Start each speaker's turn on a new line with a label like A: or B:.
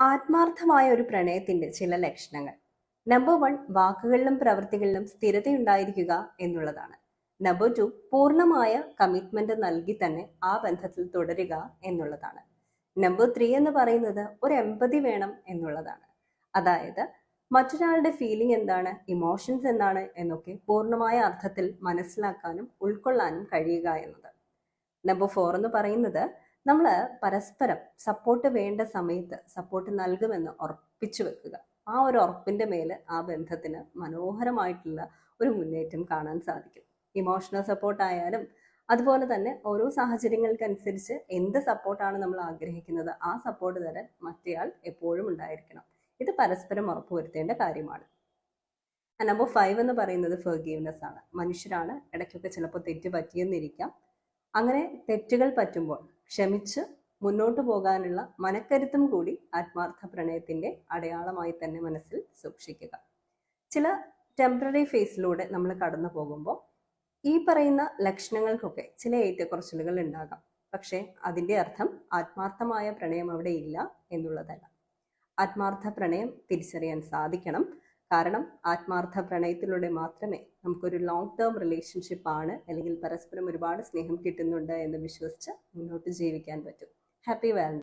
A: ആത്മാർത്ഥമായ ഒരു പ്രണയത്തിന്റെ ചില ലക്ഷണങ്ങൾ. നമ്പർ വൺ വാക്കുകളിലും പ്രവൃത്തികളിലും സ്ഥിരതയുണ്ടായിരിക്കുക എന്നുള്ളതാണ്. നമ്പർ ടു പൂർണമായ കമ്മിറ്റ്മെന്റ് നൽകി തന്നെ ആ ബന്ധത്തിൽ തുടരുക എന്നുള്ളതാണ്. നമ്പർ ത്രീ എന്ന് പറയുന്നത് ഒരു എമ്പതി വേണം എന്നുള്ളതാണ്. അതായത് മറ്റൊരാളുടെ ഫീലിംഗ് എന്താണ് ഇമോഷൻസ് എന്താണ് എന്നൊക്കെ പൂർണമായ അർത്ഥത്തിൽ മനസ്സിലാക്കാനും ഉൾക്കൊള്ളാനും കഴിയുക എന്നത്. നമ്പർ ഫോർ എന്ന് പറയുന്നത് നമ്മൾ പരസ്പരം സപ്പോർട്ട് വേണ്ട സമയത്ത് സപ്പോർട്ട് നൽകുമെന്ന് ഉറപ്പിച്ചു വെക്കുക. ആ ഒരു ഉറപ്പിന്റെ മേൽ ആ ബന്ധത്തിന് മനോഹരമായിട്ടുള്ള ഒരു മുന്നേറ്റം കാണാൻ സാധിക്കും. ഇമോഷണൽ സപ്പോർട്ടായാലും അതുപോലെ തന്നെ ഓരോ സാഹചര്യങ്ങൾക്കനുസരിച്ച് എന്ത് സപ്പോർട്ടാണ് നമ്മൾ ആഗ്രഹിക്കുന്നത് ആ സപ്പോർട്ട് തരാൻ മറ്റേയാൾ എപ്പോഴും ഉണ്ടായിരിക്കണം. ഇത് പരസ്പരം ഉറപ്പുവരുത്തേണ്ട കാര്യമാണ്. നമ്പർ ഫൈവ് എന്ന് പറയുന്നത് ഫെർഗീവ്നെസ് ആണ്. മനുഷ്യരാണ് ഇടയ്ക്കൊക്കെ ചിലപ്പോൾ തെറ്റ് പറ്റിയെന്നിരിക്കാം. അങ്ങനെ തെറ്റുകൾ പറ്റുമ്പോൾ ക്ഷമിച്ച് മുന്നോട്ട് പോകാനുള്ള മനക്കരുത്തും കൂടി ആത്മാർത്ഥ പ്രണയത്തിന്റെ അടയാളമായി തന്നെ മനസ്സിൽ സൂക്ഷിക്കുക. ചില ടെമ്പററി ഫേസിലൂടെ നമ്മൾ കടന്നു പോകുമ്പോൾ ഈ പറയുന്ന ലക്ഷണങ്ങൾക്കൊക്കെ ചില ഏറ്റക്കുറച്ചിലുകൾ ഉണ്ടാകാം. പക്ഷേ അതിന്റെ അർത്ഥം ആത്മാർത്ഥമായ പ്രണയം അവിടെ ഇല്ല എന്നുള്ളതല്ല. ആത്മാർത്ഥ പ്രണയം തിരിച്ചറിയാൻ സാധിക്കണം. കാരണം ആത്മാർത്ഥ പ്രണയത്തിലൂടെ മാത്രമേ നമുക്കൊരു ലോങ് ടേം റിലേഷൻഷിപ്പ് ആണ് അല്ലെങ്കിൽ പരസ്പരം ഒരുപാട് സ്നേഹം കിട്ടുന്നുണ്ട് എന്ന് വിശ്വസിച്ച് മുന്നോട്ട് ജീവിക്കാൻ പറ്റും. ഹാപ്പി വാലൻ